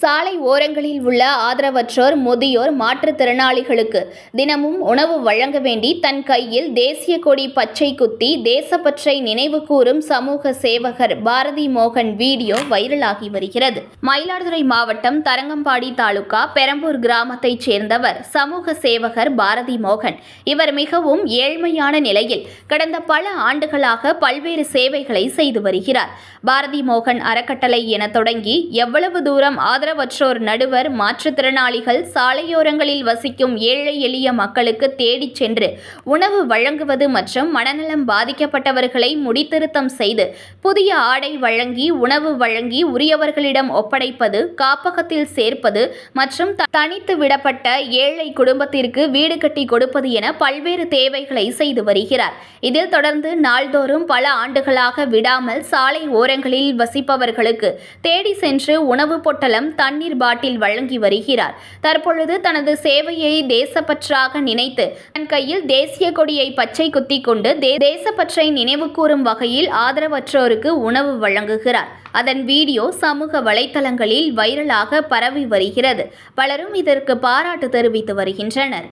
சாலை ஓரங்களில் உள்ள ஆதரவற்றோர் முதியோர் மாற்றுத்திறனாளிகளுக்கு தினமும் உணவு வழங்க வேண்டி தன் கையில் தேசிய கொடி பச்சை குத்தி தேசப்பற்றை நினைவு கூறும் சமூக சேவகர் பாரதி மோகன் வீடியோ வைரலாகி வருகிறது. மயிலாடுதுறை மாவட்டம் தரங்கம்பாடி தாலுகா பெரம்பூர் கிராமத்தைச் சேர்ந்தவர் சமூக சேவகர் பாரதி மோகன். இவர் மிகவும் ஏழ்மையான நிலையில் கடந்த பல ஆண்டுகளாக பல்வேறு சேவைகளை செய்து வருகிறார். பாரதி மோகன் அறக்கட்டளை என தொடங்கி எவ்வளவு தூரம் ஆதரவற்றோர் நடுவர் மாற்றுத்திறனாளிகள் சாலையோரங்களில் வசிக்கும் ஏழை எளிய மக்களுக்கு தேடிச் சென்று உணவு வழங்குவது மற்றும் மனநலம் பாதிக்கப்பட்டவர்களை முடித்திருத்தம் செய்து புதிய ஆடை வழங்கி உணவு வழங்கி உரியவர்களிடம் ஒப்படைப்பது காப்பகத்தில் சேர்ப்பது மற்றும் தனித்து விடப்பட்ட ஏழை குடும்பத்திற்கு வீடு கட்டி கொடுப்பது என பல்வேறு தேவைகளை செய்து வருகிறார். இதில் தொடர்ந்து நாள்தோறும் பல ஆண்டுகளாக விடாமல் சாலை ஓரங்களில் வசிப்பவர்களுக்கு தேடி சென்று உணவு பொட்டலம் தண்ணீர் பாட்டில் வழங்கி வருகிறார். தற்பொழுது தனது சேவையை தேசப்பற்றாக நினைத்து தன் கையில் தேசிய கொடியை பச்சை குத்தி கொண்டு தே- தேசப்பற்றை நினைவு கூறும் வகையில் ஆதரவற்றோருக்கு உணவு வழங்குகிறார். அதன் வீடியோ சமூக வலைதளங்களில் வைரலாக பரவி வருகிறது. பலரும் இதற்கு பாராட்டு தெரிவித்து வருகின்றனர்.